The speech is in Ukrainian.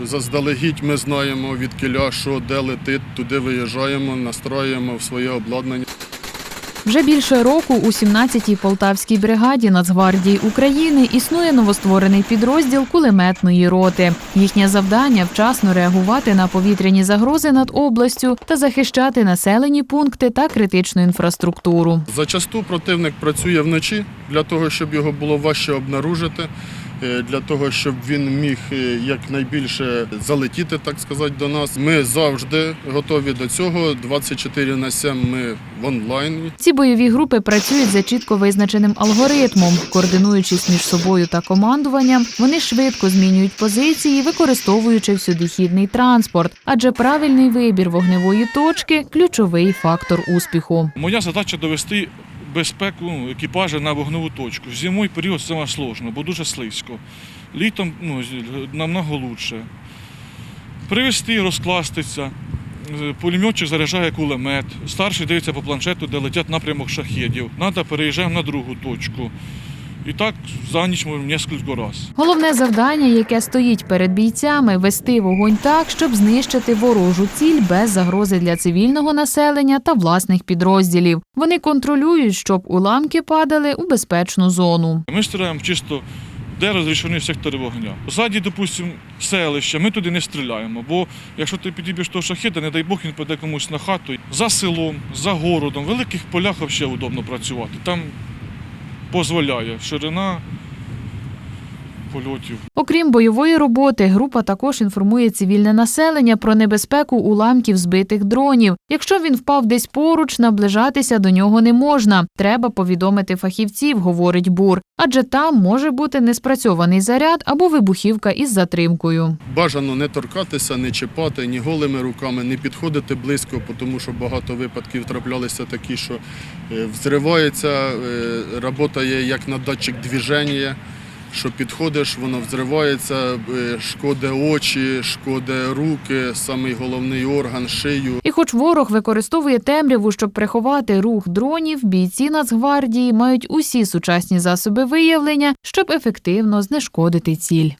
Заздалегідь ми знаємо від кіля, що де летить, туди виїжджаємо, настроюємо в своє обладнання. Вже більше року у 17-й Полтавській бригаді Нацгвардії України існує новостворений підрозділ кулеметної роти. Їхнє завдання вчасно реагувати на повітряні загрози над областю та захищати населені пункти та критичну інфраструктуру. Зачасту противник працює вночі для того, щоб його було важче обнаружити, для того, щоб він міг е, якнайбільше залетіти, так сказати, до нас. Ми завжди готові до цього. 24 на 7 ми в онлайні. Ці бойові групи працюють за чітко визначеним алгоритмом, координуючись між собою та командуванням. Вони швидко змінюють позиції, використовуючи всюдихідний транспорт, адже правильний вибір вогневої точки ключовий фактор успіху. Моя задача довести безпеку екіпажа на вогневу точку. В зимовий період це сложно, бо дуже слизько. Літом ну, намного лучше. Привезти, розкластися. Е, Пулеметчик заряджає кулемет. Старший дивиться по планшету, де летять напрямок шахедів. Надо переїжджаємо на другу точку. І так за ніч ми кілька разів. Головне завдання, яке стоїть перед бійцями, вести вогонь так, щоб знищити ворожу ціль без загрози для цивільного населення та власних підрозділів. Вони контролюють, щоб уламки падали у безпечну зону. Ми стріляємо чисто, де розрішені сектори вогня. Ззаді, допустимо, селище, ми туди не стріляємо, бо якщо ти підіб'єш того шахіда, не дай Бог він піде комусь на хату. За селом, за городом, в великих полях взагалі удобно працювати. Там дозволяє. Ширина польотів. Окрім бойової роботи, група також інформує цивільне населення про небезпеку уламків збитих дронів. Якщо він впав десь поруч, наближатися до нього не можна. Треба повідомити фахівців, говорить Бур, адже там може бути неспрацьований заряд або вибухівка із затримкою. Бажано не торкатися, не чіпати ні голими руками, не підходити близько, тому що багато випадків траплялися такі, що е, взривається, е, працює як на датчик движення, що підходиш, воно взривається, е, шкоде очі, шкоде руки, самий головний орган, шию. І хоч ворог використовує темряву, щоб приховати рух дронів, бійці Нацгвардії мають усі сучасні засоби виявлення, щоб ефективно знешкодити ціль.